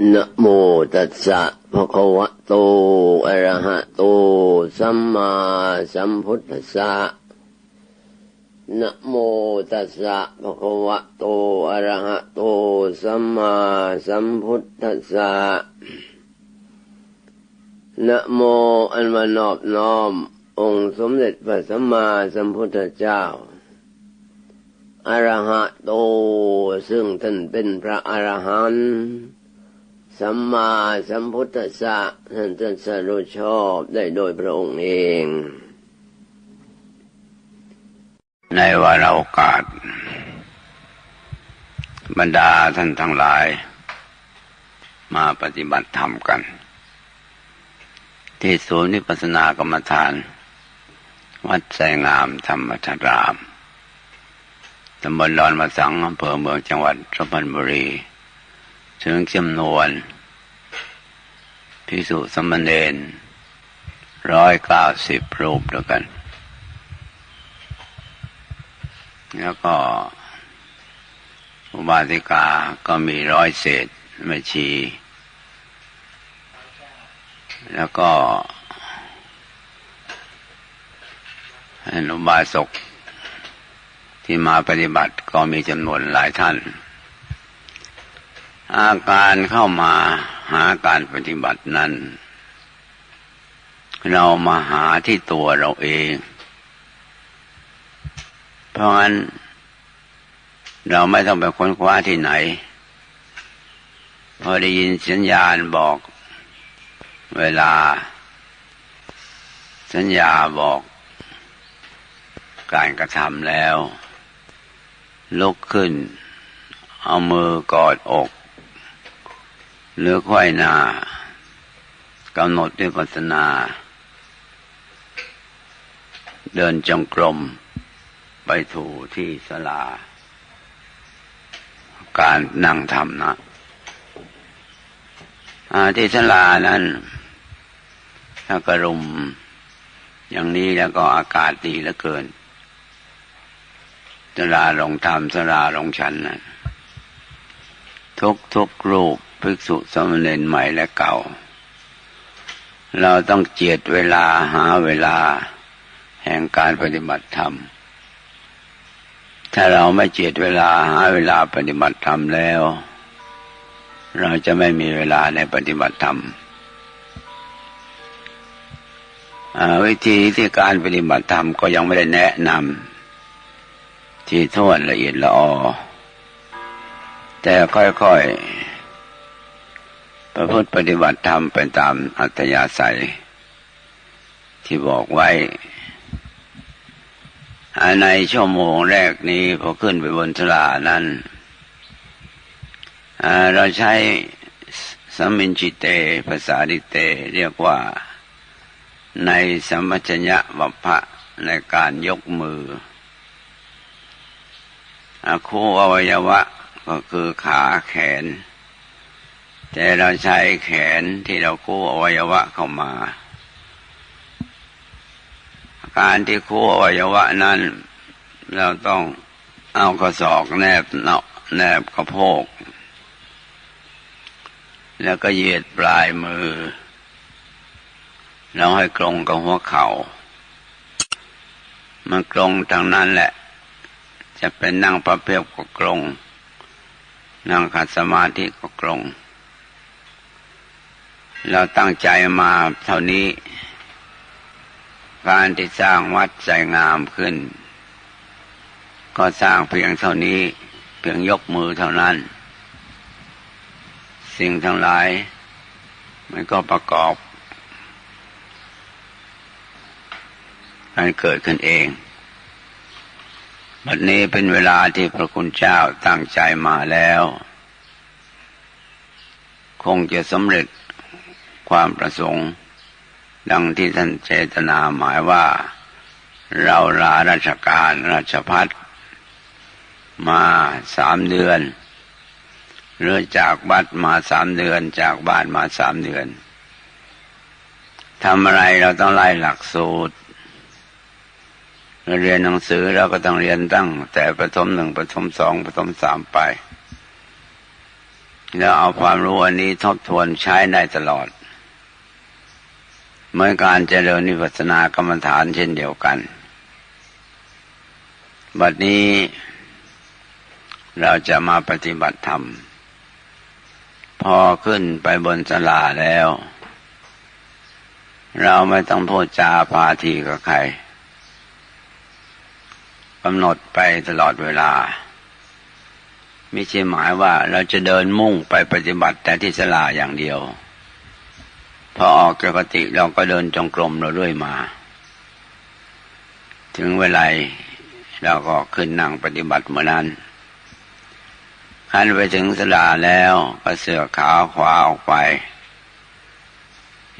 นะโมตัสสะภะคะวะโต อะระหะโต สัมมาสัมพุทธัสสะนะโมตัสสะภะคะวะโต อะระหะโต สัมมาสัมพุทธัสสะนะโมอันมานอบน้อม องค์สมเด็จพระสัมมาสัมพุทธเจ้าอรหะโต ซึ่งท่านเป็นพระอรหันต์ สัมมาสัมพุทธัสสะท่านตรัสรู้ชอบได้โดยพระองค์เอง ในวาระโอกาส บรรดาท่านทั้งหลาย มาปฏิบัติธรรมกัน ที่ศูนย์นิพพานากรรมฐาน วัดไสงามธรรมธารามตำบลดอนมะสังอำเภอเมืองจังหวัดสุพรรณบุรี ถึงจำนวนพิสุสมณเณรร้อยเก้าสิบรูปด้วยกัน แล้วก็อุบาสิกาก็มีร้อยเศษม่ชี แล้วก็อุบาสกที่มาปฏิบัติก็มีจำนวนหลายท่าน อาการเข้ามาหาการปฏิบัตินั้น เรามาหาที่ตัวเราเอง เพราะงั้น เราไม่ต้องไปค้นคว้าที่ไหน พอได้ยินสัญญาณบอกเวลา สัญญาบอกการกระทำแล้ว ลุกขึ้น เอามือกอดอก หรือควายนากำหนดด้วยปัสนา เดินจงกรม ไปถูที่สลา การนั่งทำนะที่สลานั้น ถ้ากระรุมอย่างนี้แล้วก็อากาศดีเหลือเกินสลาลงธรรมสลาลงชันนั้นทุกทุกรูป ภิกษุสมณเณรใหม่และเก่า เราต้องเจียดเวลาหาเวลา แห่งการปฏิบัติธรรม ถ้าเราไม่เจียดเวลาหาเวลาปฏิบัติธรรมแล้ว เราจะไม่มีเวลาในปฏิบัติธรรมวิธีที่การปฏิบัติธรรมก็ยังไม่ได้แนะนำที่ทวนละเอียดละออแต่ค่อยๆ ประพฤติปฏิบัติธรรมเป็นตามอัตยาศัย ที่บอกไว้ ในชั่วโมงแรกนี้พอขึ้นไปบนสลานั้นเราใช้สัมมินจิเตภาษาดิเต เรียกว่าในสมัชญะวัพะในการยกมือคู่อวัยวะก็คือขาแขน แต่เราใช้แขนที่เราคู่อวัยวะเข้ามา การที่คู่อวัยวะนั้น เราต้องเอากระสอกแนบเนาะแนบกระโพก แล้วก็เหยียดปลายมือเราให้กลงกับหัวเขา่ามันกลงทางนั้นแหละ จะเป็นนั่งประเภทก็กลง นั่งขัดสมาธิก็กลง เราตั้งใจมาเท่านี้ การที่สร้างวัดใจงามขึ้น ก็สร้างเพียงเท่านี้ เพียงยกมือเท่านั้น สิ่งทั้งหลาย มันก็ประกอบการเกิดขึ้นเองบัดนี้เป็นเวลาที่พระคุณเจ้าตั้งใจมาแล้ว คงจะสำเร็จ ความประสงค์ ดังที่ท่านเจตนาหมายว่าเราลาราชการราชพัฒมาสามเดือน หรือจากบัดมาสามเดือน จากบ้านมาสามเดือนทำอะไรเราต้องไล่หลักสูตรเราเรียนหนังสือเราก็ต้องเรียนตั้ง แต่ประถมหนึ่งประถมสองประถมสามไป แล้วเอาความรู้อันนี้ทบทวนใช้ได้ตลอด เหมือนการเจริญนิพพานากรรมฐานเช่นเดียวกัน บัดนี้เราจะมาปฏิบัติธรรม พอขึ้นไปบนสลาแล้ว เราไม่ต้องพูดจาพาทีกับใครกำหนดไปตลอดเวลา ไม่ใช่หมายว่าเราจะเดินมุ่งไปปฏิบัติแต่ที่สลาอย่างเดียว พอออกจากกติเราก็เดินจงกรมเราเรื่อยมา ถึงเวลาเราก็ขึ้นนั่งปฏิบัติเมื่อนั้นขันไปถึงสลาแล้วก็เสือขาขวาออกไป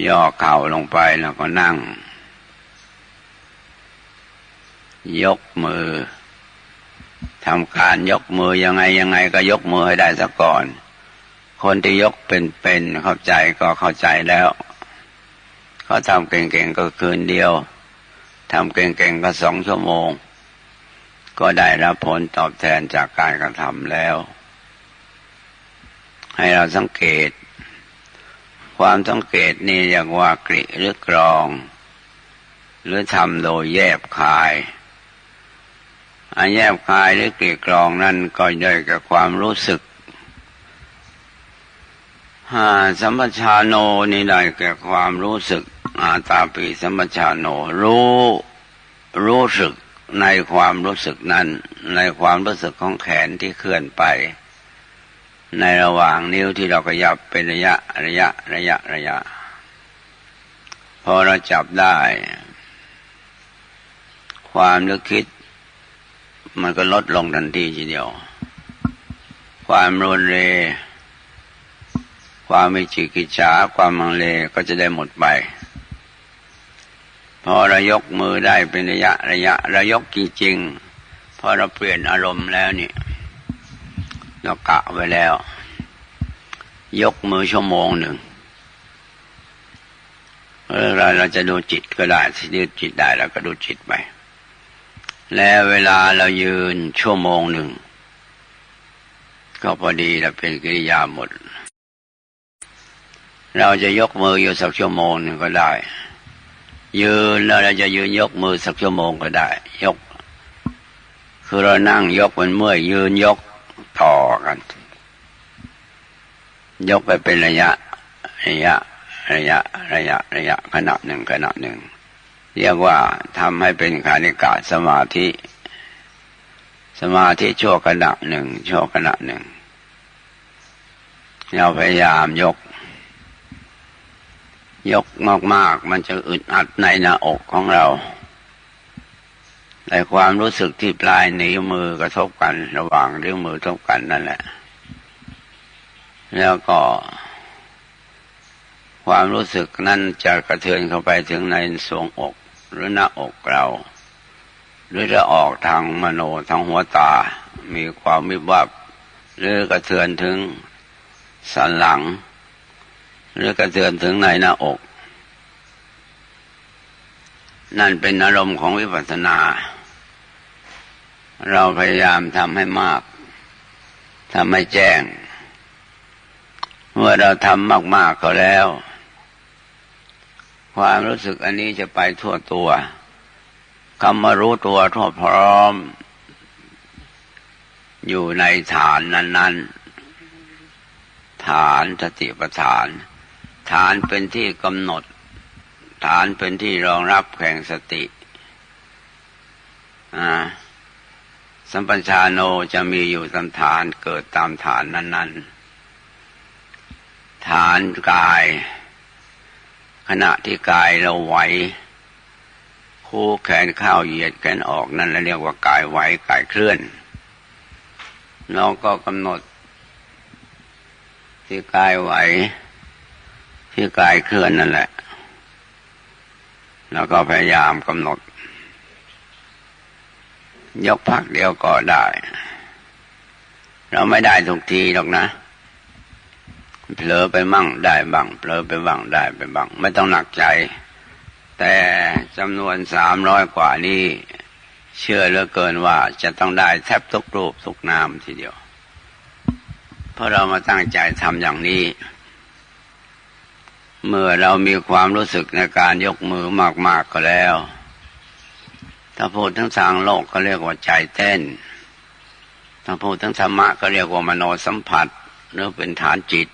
ย่อเข่าลงไปแล้วก็นั่ง ยกมือทำการยกมือยังไงยังไงก็ยกมือให้ได้ซะก่อน คนที่ยกเป็นๆเข้าใจก็เข้าใจแล้วเขาทำเก่งๆก็คืนเดียวทำเก่งๆก็สองชั่วโมง ก็ได้รับผลตอบแทนจากการกระทำแล้ว ให้เราสังเกต ความสังเกตนี่เรียกว่ากริหรือกรอง หรือทำโดยแยบคายอันแยบคายหรือกลีกรองนั่นก็ย่อยกับความรู้สึก สัมปชาโนนี่ได้แก่ความรู้สึกอาตาปีสัมปชาโนรู้รู้สึกในความรู้สึกนั้น ในความรู้สึกของแขนที่เคลื่อนไป ในระหว่างนิ้วที่เราขยับเป็นระยะระยะระยะระยะ พอเราจับได้ ความนึกคิด มันก็ลดลงทันทีทีเดียว ความรุนเร ความมิจิกิจฉาความมังเลก็จะได้หมดไป พอเรายกมือได้เป็นระยะระยะเรายกจริงๆ พอเราเปลี่ยนอารมณ์แล้วนี่เรากะไว้แล้ว ยกมือชั่วโมงหนึ่งเราเราจะดูจิตก็ได้ที่ดูจิตได้เราก็ดูจิตไป แล้วเวลาเรายืนชั่วโมงหนึ่ง ก็พอดีเราเป็นกิริยาหมด เราจะยกมืออยู่สักชั่วโมงนึงก็ได้ ยืนแล้วเราจะยืนยกมือสักชั่วโมงก็ได้ ยก คือเรานั่งยกเป็นเมื่อยยืนยกต่อกัน ยกไปเป็นระยะ ระยะ ระยะ ระยะ ระยะขณะหนึ่งขณะหนึ่ง เรียกว่าทำให้เป็นขานิกาสมาธิ สมาธิชั่วขณะหนึ่งชั่วขณะหนึ่งเราพยายามยก ยกมากๆ มันจะอึดอัดในหน้าอกของเรา ในความรู้สึกที่ปลายนิ้วมือกระทบกันระหว่างนิ้วมือทบกันนั่นแหละ แล้วก็ ความรู้สึกนั้นจะกระเทือนเข้าไปถึงในสวงอกหรือหน้าอกเรา หรือจะออกทางมโนทางหัวตา มีความมิบวับหรือกระเทือนถึงสันหลัง หรือกระเทือนถึงในหน้าอก นั่นเป็นอารมณ์ของวิปัสสนา เราพยายามทำให้มากทำให้แจ้ง เมื่อเราทำมาก ๆ ก็แล้ว ความรู้สึกอันนี้จะไปทั่วตัวคำมารู้ตัวทั่วพร้อม อยู่ในฐานนั้น ๆ ฐานสติปัฏฐาน ฐานเป็นที่กำหนด ฐานเป็นที่รองรับแข่งสติสัมปัญชาโนจะมีอยู่ตามฐานเกิดตามฐานนั้น ๆ ฐานกาย ขณะที่กายเราไหวคู่แขนเข้าเหยียดแขนออกนั่นเราเรียกว่ากายไหวกายเคลื่อนเราก็กำหนด ที่กายไหว ที่กายเคลื่อนนั่นแหละ แล้วก็พยายามกำหนด ยกพักเดียวก็ได้ เราไม่ได้ทุกทีหรอกนะเผลอไปมั่งได้บ้างเผลอไปบ้างได้ไปบ้างไม่ต้องหนักใจ แต่จำนวนสามร้อยกว่านี้เชื่อเหลือเกินว่าจะต้องได้แทบทุกรูปทุกนามทีเดียว เพราะเรามาตั้งใจทำอย่างนี้ เมื่อเรามีความรู้สึกในการยกมือมาก ๆก็แล้ว ถ้าพูดทั้งทางโลกก็เรียกว่าใจเต้น ถ้าพูดทั้งธรรมะก็เรียกว่ามโนสัมผัสหรือเป็นฐานจิต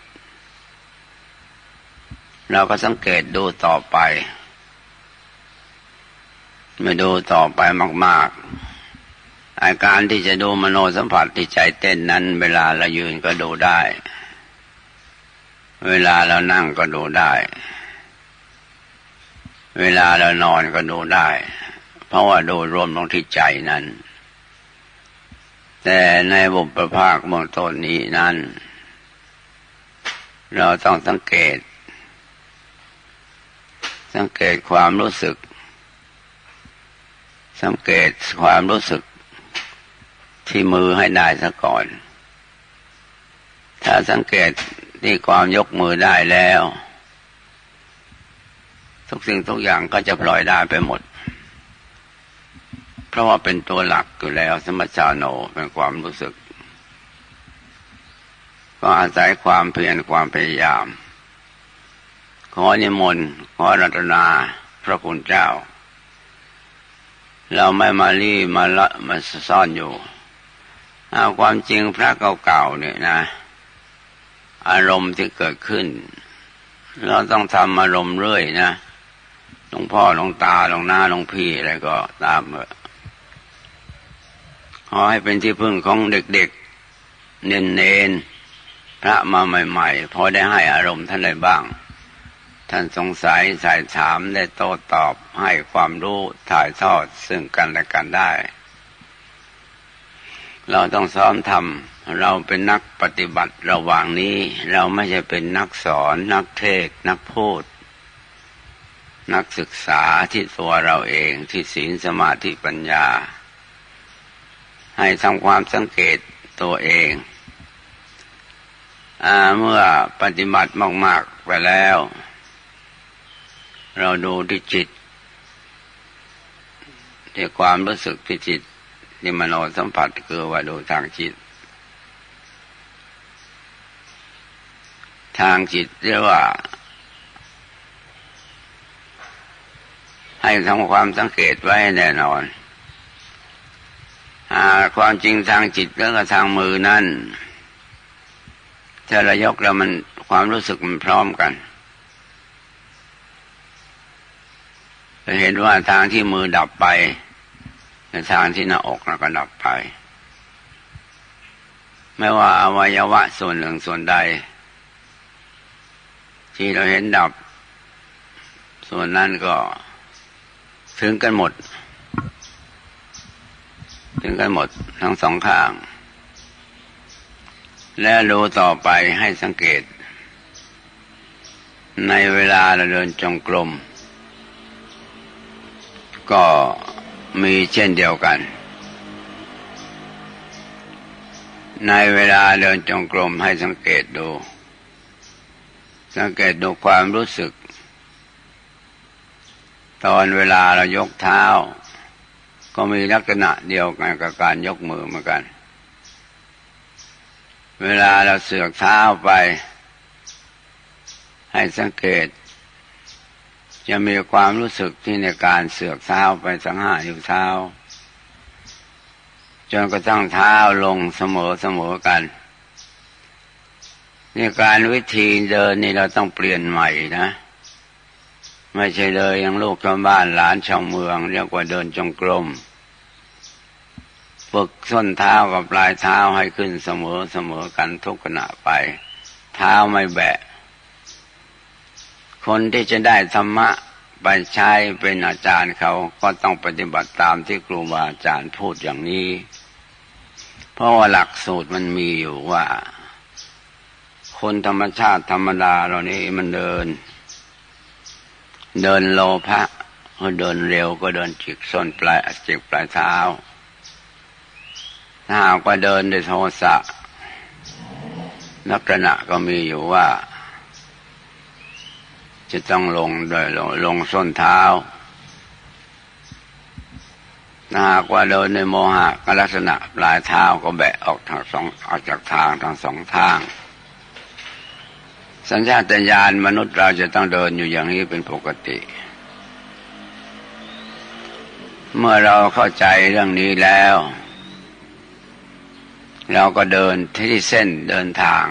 เราก็สังเกตดูต่อไปมาดูต่อไปมาก ๆ อาการที่จะดูมโนสัมผัสที่ใจเต้นนั้น เวลาเรายืนก็ดูได้ เวลาเรานั่งก็ดูได้ เวลาเรานอนก็ดูได้ เพราะว่าดูรวมลงที่ใจนั้น แต่ในบุพภาคเบื้องต้นนี้นั้น เราต้องสังเกต สังเกตความรู้สึก สังเกตความรู้สึกที่มือให้ได้ซะก่อน ถ้าสังเกต ที่ความยกมือได้แล้ว ทุกสิ่งทุกอย่างก็จะปล่อยได้ไปหมด เพราะว่าเป็นตัวหลักอยู่แล้ว สมชาโนเป็นความรู้สึก ก็อาศัยความเพียรความพยายาม ขอนิมนต์ขอรัตนาพระคุณเจ้า เราไม่มารีมาละมาซ่อนอยู่เอาความจริงพระเก่าๆเนี่ยนะ อารมณ์ที่เกิดขึ้น เราต้องทำอารมณ์เรื่อยนะหลวงพ่อหลวงตาหลวงหน้าหลวงพี่อะไรก็ตามเถอะขอให้เป็นที่พึ่งของเด็กๆ เน้นๆ พระมาใหม่ๆ พอได้ให้อารมณ์ท่านได้บ้าง ท่านสงสัยสายถามได้โต้ตอบให้ความรู้ถ่ายทอดซึ่งกันและกันได้ เราต้องซ้อมทำ เราเป็นนักปฏิบัติระหว่างนี้ เราไม่ใช่เป็นนักสอน นักเทศ นักพูด นักศึกษาที่ตัวเราเองที่ศีลสมาธิปัญญา ให้ทำความสังเกตตัวเองอเมื่อปฏิบัติมาก ๆ ไปแล้ว เราดูที่จิตที่ความรู้สึกที่จิตที่มโนสัมผัสคือว่าดูทางจิต ทางจิตเรียกว่า ให้ทำความสังเกตไว้แน่นอนหาความจริงทางจิตก็ทางมือนั่นถ้าเรายกแล้วมันความรู้สึกมันพร้อมกันจะเห็นว่าทางที่มือดับไปทางที่หน้าอกก็ดับไป ไม่ว่าอวัยวะส่วนหนึ่งส่วนใด ที่เราเห็นดับ ส่วนนั้นก็ถึงกันหมด ถึงกันหมดทั้งสองข้าง และดูต่อไปให้สังเกต ในเวลาเราเดินจงกรมก็มีเช่นเดียวกัน ในเวลาเดินจงกรมให้สังเกตดู สังเกตดูความรู้สึก ตอนเวลาเรายกเท้า ก็มีลักษณะเดียวกันกับการยกมือเหมือนกัน เวลาเราเสือกเท้าไป ให้สังเกต จะมีความรู้สึกที่ในการเสือกเท้าไปสังหารอยู่เท้าจนกระทั่งเท้าลงเสมอเสมอกัน นี่การวิธีเดินนี่เราต้องเปลี่ยนใหม่นะ ไม่ใช่เลยยังลูกชาวบ้านหลานชาวเมืองเรียกว่าเดินจงกรมฝึกส้นเท้ากับปลายเท้าให้ขึ้นเสมอเสมอกันทุกขณะไป เท้าไม่แบะ คนที่จะได้ธรรมะไปใช้เป็นอาจารย์เขาก็ต้องปฏิบัติตามที่ครูบาอาจารย์พูดอย่างนี้ เพราะว่าหลักสูตรมันมีอยู่ว่า คนธรรมชาติธรรมดาเรานี้มันเดิน เดินโลภะก็เดินเร็วก็เดินจิกส้นปลายจิกปลายเท้าถ้าหากว่าเดินด้วยโทสะลักษณะก็มีอยู่ว่า จะต้องลงโดยลงลงส้นเท้าถ้าหากว่าเดินในโมหะก็ลักษณะปลายเท้าก็แบะออกทางสองออกจากทางทางสองทาง สัญชาตญาณมนุษย์เราจะต้องเดินอยู่อย่างนี้เป็นปกติ เมื่อเราเข้าใจเรื่องนี้แล้ว เราก็เดินที่เส้นเดินทาง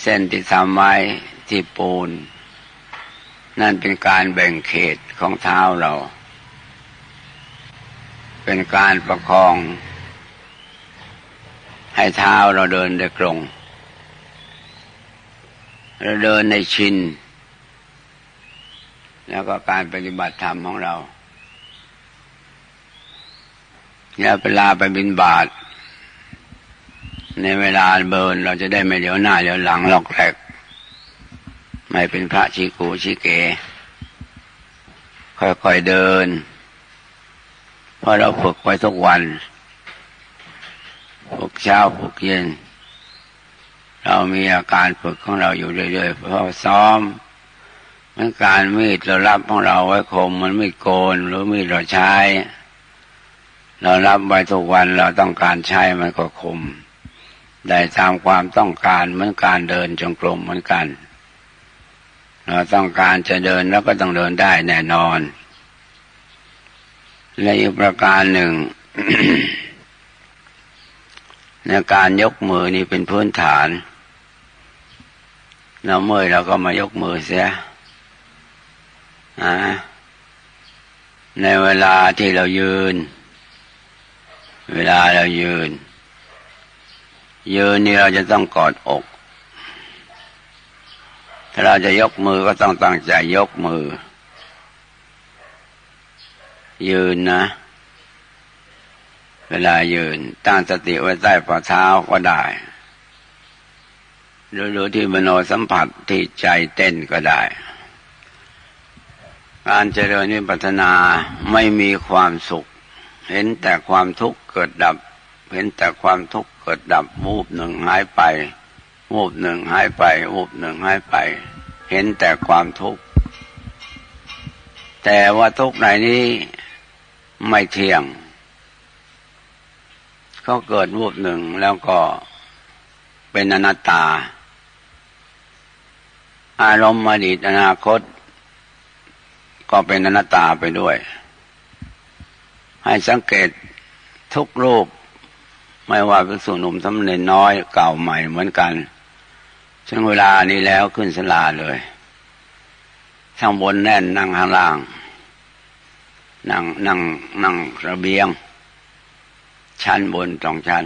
เส้นที่ทำไว้ที่ปูน นั่นเป็นการแบ่งเขตของเท้าเรา เป็นการประคอง ให้เท้าเราเดินได้ตรง เราเดินในชิน แล้วก็การปฏิบัติธรรมของเราเวลาไปบินบาทในเวลาเบินเราจะได้ไม่เดี๋ยวหน้าเดี๋ยวหลังหลอกแหลกไม่เป็นพระชีกูชีเก ค่อยๆเดิน เพราะเราฝึกไว้ทุกวัน ฝึกเช้าฝึกเย็น เรามีอาการฝึกของเราอยู่เรื่อยๆเพราะซ้อมมันการมีดเรารับของเราไว้คมมันไม่โกนหรือมีดเราใช้ เรารับไว้ทุกวันเราต้องการใช้มันก็คม ได้ตามความต้องการเหมือนการเดินจงกรมเหมือนกัน เราต้องการจะเดินแล้วก็ต้องเดินได้แน่นอน และอีกประการหนึ่งในการยกมือนี่เป็นพื้นฐาน เราเมื่อยเราก็มายกมือเสียในเวลาที่เรายืน เวลาเรายืน ยืนนี่เราจะต้องกอดอก ถ้าเราจะยกมือก็ต้องตั้งใจยกมือ ยืนนะ เวลายืน ตั้งสติไว้ใต้ฝ่าเท้าก็ได้ หรือที่มโนสัมผัสที่ใจเต้นก็ได้ การเจริญวิปัสนาไม่มีความสุข เห็นแต่ความทุกข์เกิดดับ เห็นแต่ความทุกข์เกิดดับวูบหนึ่งหายไปวูบหนึ่งหายไปวูบหนึ่งหายไป เห็นแต่ความทุกข์ แต่ว่าทุกข์ในนี้ไม่เที่ยงเขาเกิดรูปหนึ่งแล้วก็เป็นอนัตตา อารมณ์อดีตอนาคต ก็เป็นอนัตตาไปด้วย ให้สังเกตทุกรูป ไม่ว่าเป็นสุหนุ่มสำเร็จน้อยเก่าใหม่เหมือนกันช่วงเวลานี้แล้วขึ้นสลาเลยข้างบนแน่นนั่งข้างล่าง นั่งนั่งนั่งระเบียง ชั้นบนสองชั้น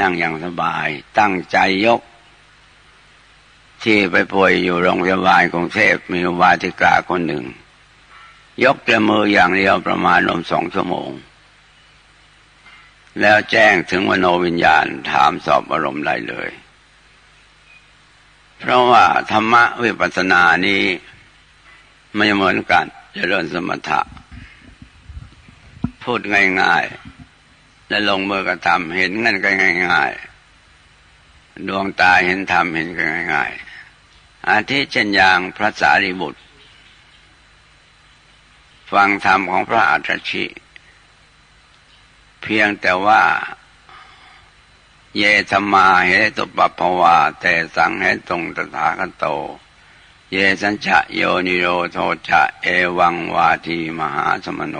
นั่งอย่างสบาย ตั้งใจยก ที่ไปป่วยอยู่โรงพยาบาลกรุงเทพมีวาธิกาคนหนึ่ง ยกแต่มืออย่างเดียวประมาณรวมสองชั่วโมง แล้วแจ้งถึงวโนวิญญาณถามสอบอารมณ์ไรเลย เพราะว่าธรรมะวิปัสสนานี้ไม่เหมือนกันจริญสมถะ พูดง่ายๆ และลงมือกระทำเห็นเงินก็ง่าย ๆ ดวงตาเห็นธรรมเห็นก็ง่ายๆ อาทิเช่นอย่างพระสารีบุตร ฟังธรรมของพระอัตชิเพียงแต่ว่า เยธรรมาเหตุปปภวา แต่สังเหตุตรงตถาคตโต เยสัญชะโยนิโรโทจะเอวังวาทีมหาสมโน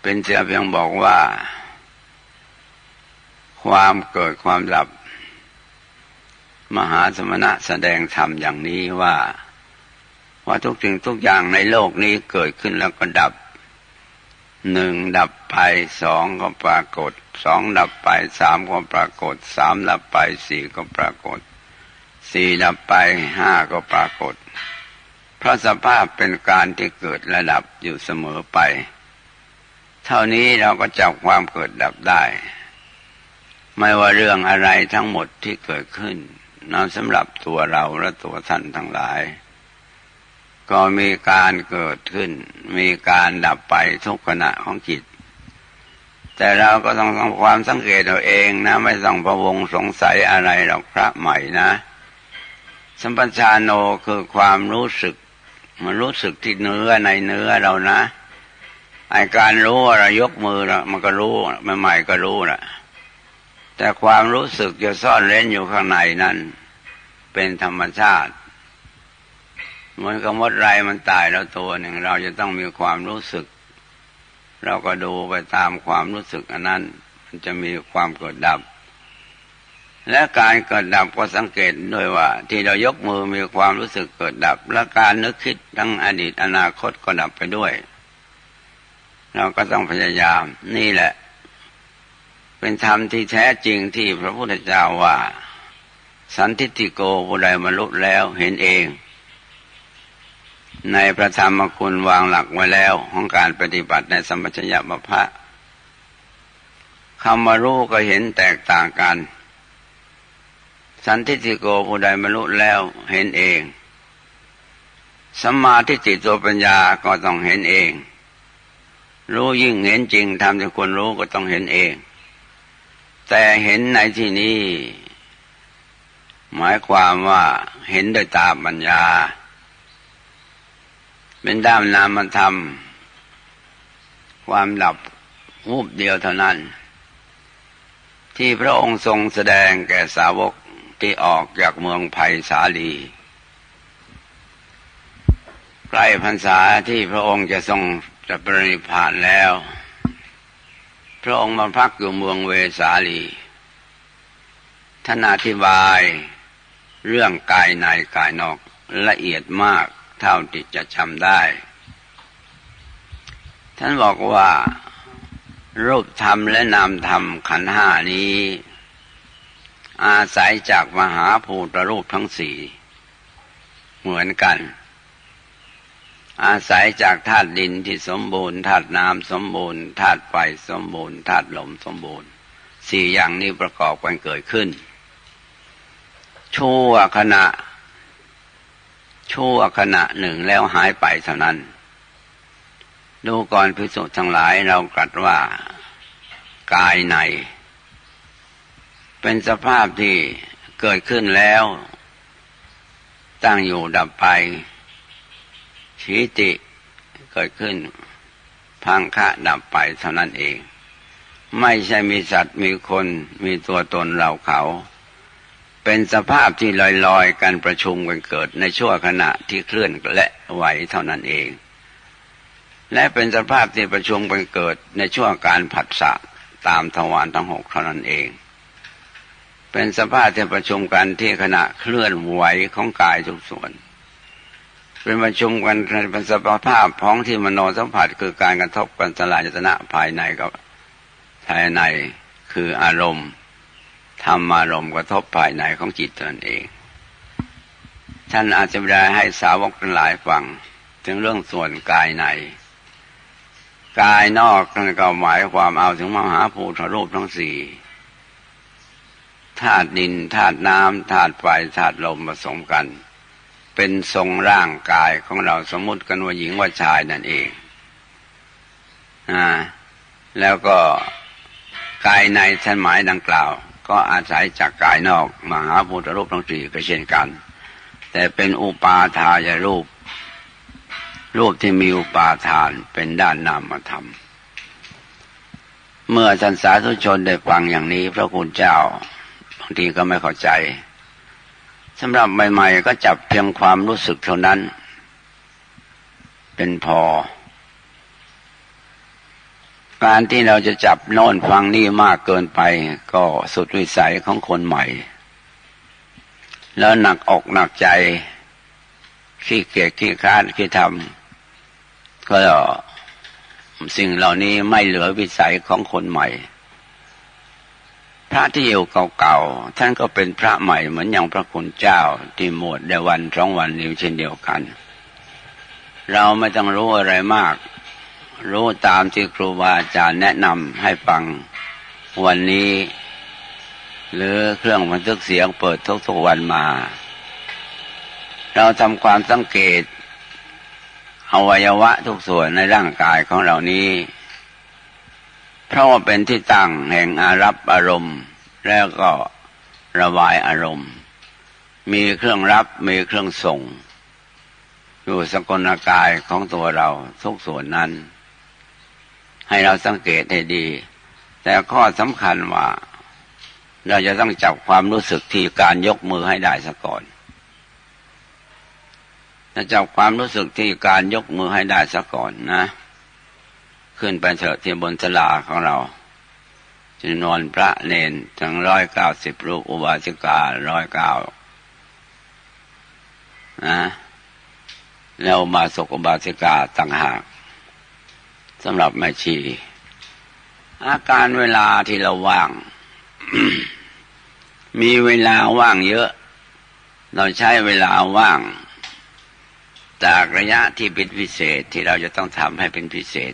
เป็นเสียเพียงบอกว่า ความเกิดความดับ มหาสมณะแสดงธรรมอย่างนี้ว่า ว่าทุกสิ่งทุกอย่างในโลกนี้เกิดขึ้นแล้วก็ดับหนึ่งดับไปสองก็ปรากฏสองดับไปสามก็ปรากฏสามดับไปสี่ก็ปรากฏสี่ดับไปห้าก็ปรากฏเพราะสภาพเป็นการที่เกิดระดับอยู่เสมอไป เท่านี้เราก็จับความเกิดดับได้ ไม่ว่าเรื่องอะไรทั้งหมดที่เกิดขึ้น นั้นสำหรับตัวเราและตัวท่านทั้งหลาย ก็มีการเกิดขึ้น มีการดับไปทุกขณะของจิต แต่เราก็ต้องทำความสังเกตเอาเองนะไม่ต้องพะวงสงสัยอะไรหรอกพระใหม่นะ สัมปชานโนคือความรู้สึก มันรู้สึกที่เนื้อในเนื้อเรานะไอการรู้เรายกมือละมันก็รู้ใหม่ๆก็รู้นะ แต่ความรู้สึกจะซ่อนเร้นอยู่ข้างในนั้น เป็นธรรมชาติ เหมือนกับมดไรมันตายแล้วตัวหนึ่ง เราจะต้องมีความรู้สึก เราก็ดูไปตามความรู้สึกอันนั้น มันจะมีความเกิดดับ และการเกิดดับก็สังเกตด้วยว่า ที่เรายกมือมีความรู้สึกเกิดดับ และการนึกคิดทั้งอดีตอนาคตก็ดับไปด้วย เราก็ต้องพยายามนี่แหละ เป็นธรรมที่แท้จริงที่พระพุทธเจ้าว่า สันทิติโกผู้ใดมรุษแล้วเห็นเอง ในพระธรรมคุณวางหลักไว้แล้วของการปฏิบัติในสัมปชัญญะบัพพะคำมารู้ก็เห็นแตกต่างกัน สันทิติโกผู้ใดบรรลุแล้วเห็นเองสัมมาทิฏฐิตัวปัญญาก็ต้องเห็นเอง รู้ยิ่งเห็นจริงทำที่ควรรู้ก็ต้องเห็นเอง แต่เห็นในที่นี้ หมายความว่าเห็นโดยตาปัญญา เป็นด้ามนามธรรม ความดับวูบเดียวเท่านั้น ที่พระองค์ทรงแสดงแก่สาวกที่ออกจากเมืองไผ่สาลีใกล้พรรษาที่พระองค์จะทรงจะปรินิพานแล้ว พระองค์มาพักอยู่เมืองเวสาลี ท่านอธิบายเรื่องกายในกายนอกละเอียดมากเท่าที่จะจำได้ ท่านบอกว่า รูปธรรมและนามธรรมขันห้านี้ อาศัยจากมหาภูตรูปทั้งสี่ เหมือนกัน อาศัยจากธาตุดินที่สมบูรณ์ธาตุน้ำสมบูรณ์ธาตุไฟสมบูรณ์ธาตุลมสมบูรณ์สี่อย่างนี้ประกอบกันเกิดขึ้น ชั่วขณะ ชั่วขณะหนึ่งแล้วหายไปเท่านั้น ดูก่อนพิสุทั้งหลายเรากลัดว่า กายใน เป็นสภาพที่เกิดขึ้นแล้ว ตั้งอยู่ดับไป ชีติเกิดขึ้น พังคะดับไปเท่านั้นเอง ไม่ใช่มีสัตว์มีคนมีตัวตนเราเขา เป็นสภาพที่ลอยๆกันประชุมกันเกิดในช่วงขณะที่เคลื่อนและไหวเท่านั้นเอง และเป็นสภาพที่ประชุมกันเกิดในช่วงการผัสสะตามทวารทั้งหกเท่านั้นเอง เป็นสภาพที่ประชุมกันที่ขณะเคลื่อนไหวของกายทุกส่วน เป็นประชุมกันเป็นสภาพพ้องที่มโนสัมผัสคือการกระทบกันสลายจตนะภายในกับภายในคืออารมณ์ธรรมารมณ์กระทบภายในของจิตตนเอง ท่านอาจจะได้ให้สาวกทั้งหลายฟังถึงเรื่องส่วนกายใน กายนอกนั่นก็หมายความเอาถึงมหาภูตรูปทั้งสี่ธาตุดินธาตุน้ำธาตุไฟธาตุลมผสมกัน เป็นทรงร่างกายของเราสมมติกันว่าหญิงว่าชายนั่นเองอ่าแล้วก็กายในท่านหมายดังกล่าว ก็อาศัยจากกายนอกมหาพุทธรูปทั้งสี่ก็เช่นกัน แต่เป็นอุปาทายรูป รูปที่มีอุปาทานเป็นด้านนามธรรม เมื่อท่านสาธุชนได้ฟังอย่างนี้ พระคุณเจ้าบางทีก็ไม่เข้าใจ สำหรับใหม่ๆก็จับเพียงความรู้สึกเท่านั้น เป็นพอ การที่เราจะจับโน่นฟังนี่มากเกินไป ก็สุดวิสัยของคนใหม่ แล้วหนักอกหนักใจขี้เกียจขี้ค้านขี้ทำก็สิ่งเหล่านี้ไม่เหลือวิสัยของคนใหม่ ระที่อยู่เก่าๆ ท่านก็เป็นพระใหม่เหมือนอย่างพระคุณเจ้าที่หมดได้วันสองวันนี้เช่นเดียวกัน เราไม่ต้องรู้อะไรมาก รู้ตามที่ครูบาอาจารย์แนะนำให้ฟังวันนี้ หรือเครื่องบันทึกเสียงเปิดทุกๆวันมา เราทำความสังเกตอวัยวะทุกส่วนในร่างกายของเรานี้ เพราะว่าเป็นที่ตั้งแห่งอารับอารมณ์ แล้วก็ระบายอารมณ์ มีเครื่องรับมีเครื่องส่ง อยู่สกลกายของตัวเราทุกส่วนนั้น ให้เราสังเกตให้ดี แต่ข้อสำคัญว่าเราจะต้องจับความรู้สึกที่การยกมือให้ได้ซะก่อนจะจับความรู้สึกที่การยกมือให้ได้ซะก่อนนะ ขึ้นไปเถอะที่บนสลาของเราจะนอนพระเนนทั้งร้อยเก้าสิบรูปอุบาสิการ้อยเก้านะแล้วมาศกอุบาสิกาต่างหากสำหรับแม่ชี อาการเวลาที่เราว่าง มีเวลาว่างเยอะ เราใช้เวลาว่าง จากระยะที่เป็นพิเศษที่เราจะต้องทำให้เป็นพิเศษ